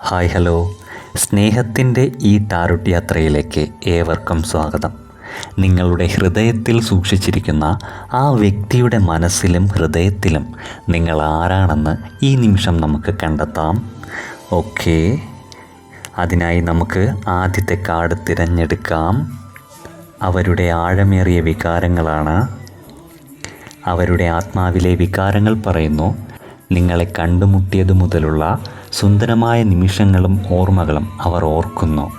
Hi hello. സ്നേഹത്തിന്റെ ഈ താരുട്ട് യാത്രയിലേക്ക് ഏവർക്കും സ്വാഗതം. നിങ്ങളുടെ ഹൃദയത്തിൽ സൂക്ഷിച്ചിരിക്കുന്ന ആ വ്യക്തിയുടെ മനസ്സിലും ഹൃദയത്തിലും നിങ്ങൾ ആരാണെന്ന് ഈ നിമിഷം നമുക്ക് കണ്ടെത്താം. ഓക്കെ. അതിനായി നമുക്ക് ആദ്യത്തെ കാർഡ് തിരഞ്ഞെടുക്കാം. അവരുടെ ആഴമേറിയ വികാരങ്ങളാണ്. അവരുടെ ആത്മാവിലെ വികാരങ്ങൾ പറയുന്നു. നിങ്ങളെ കണ്ടുമുട്ടിയതു മുതലുള്ള സുന്ദരമായ നിമിഷങ്ങളും ഓർമ്മകളും അവർ ഓർക്കുന്നു.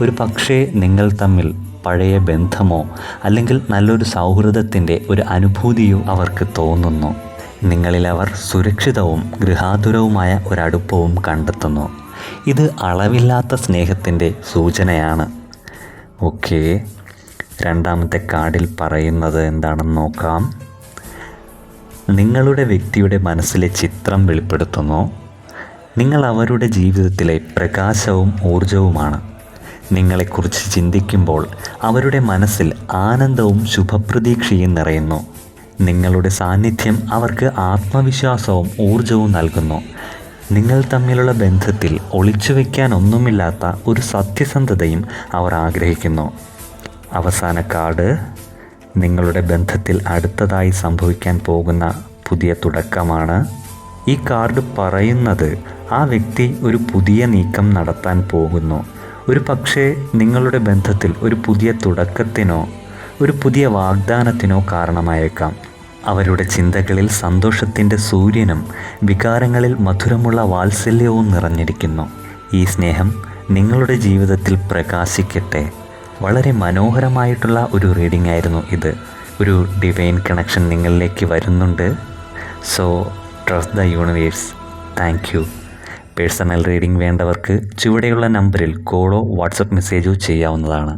ഒരു പക്ഷേ നിങ്ങൾ തമ്മിൽ പഴയ ബന്ധമോ അല്ലെങ്കിൽ നല്ലൊരു സൗഹൃദത്തിന്റെ ഒരു അനുഭൂതിയോ അവർക്ക് തോന്നുന്നു. നിങ്ങളിൽ അവർ സുരക്ഷിതവും ഗൃഹാതുരവുമായ ഒരടുപ്പവും കണ്ടെത്തുന്നു. ഇത് അളവില്ലാത്ത സ്നേഹത്തിന്റെ സൂചനയാണ്. ഓക്കെ രണ്ടാമത്തെ കാർഡിൽ പറയുന്നത് എന്താണെന്ന് നോക്കാം. നിങ്ങളുടെ വ്യക്തിയുടെ മനസ്സിലെ ചിത്രം വെളിപ്പെടുത്തുന്നു. നിങ്ങൾ അവരുടെ ജീവിതത്തിലെ പ്രകാശവും ഊർജവുമാണ്. നിങ്ങളെക്കുറിച്ച് ചിന്തിക്കുമ്പോൾ അവരുടെ മനസ്സിൽ ആനന്ദവും ശുഭപ്രതീക്ഷയും നിറയുന്നു. നിങ്ങളുടെ സാന്നിധ്യം അവർക്ക് ആത്മവിശ്വാസവും ഊർജവും നൽകുന്നു. നിങ്ങൾ തമ്മിലുള്ള ബന്ധത്തിൽ ഒളിച്ചു ഒന്നുമില്ലാത്ത ഒരു സത്യസന്ധതയും അവർ ആഗ്രഹിക്കുന്നു. അവസാന കാർഡ്. നിങ്ങളുടെ ബന്ധത്തിൽ അടുത്തതായി സംഭവിക്കാൻ പോകുന്ന പുതിയ തുടക്കമാണ്. ഈ കാർഡ് പറയുന്നത് ആ വ്യക്തി ഒരു പുതിയ നീക്കം നടത്താൻ പോകുന്നു. ഒരു പക്ഷേ നിങ്ങളുടെ ബന്ധത്തിൽ ഒരു പുതിയ തുടക്കത്തിനോ ഒരു പുതിയ വാഗ്ദാനത്തിനോ കാരണമായേക്കാം. അവരുടെ ചിന്തകളിൽ സന്തോഷത്തിന്റെ സൂര്യനും വികാരങ്ങളിൽ മധുരമുള്ള വാത്സല്യവും നിറഞ്ഞിരിക്കുന്നു. ഈ സ്നേഹം നിങ്ങളുടെ ജീവിതത്തിൽ പ്രകാശിക്കട്ടെ. വളരെ മനോഹരമായിട്ടുള്ള ഒരു റീഡിംഗ് ആയിരുന്നു ഇത്. ഒരു ഡിവൈൻ കണക്ഷൻ നിങ്ങളിലേക്ക് വരുന്നുണ്ട്. So trust the universe thank you personal reading വേണ്ടവർക്ക് ചുവടെയുള്ള നമ്പറിൽ കോളോ വാട്സപ്പ് മെസ്സേജോ ചെയ്യാവുന്നതാണ്.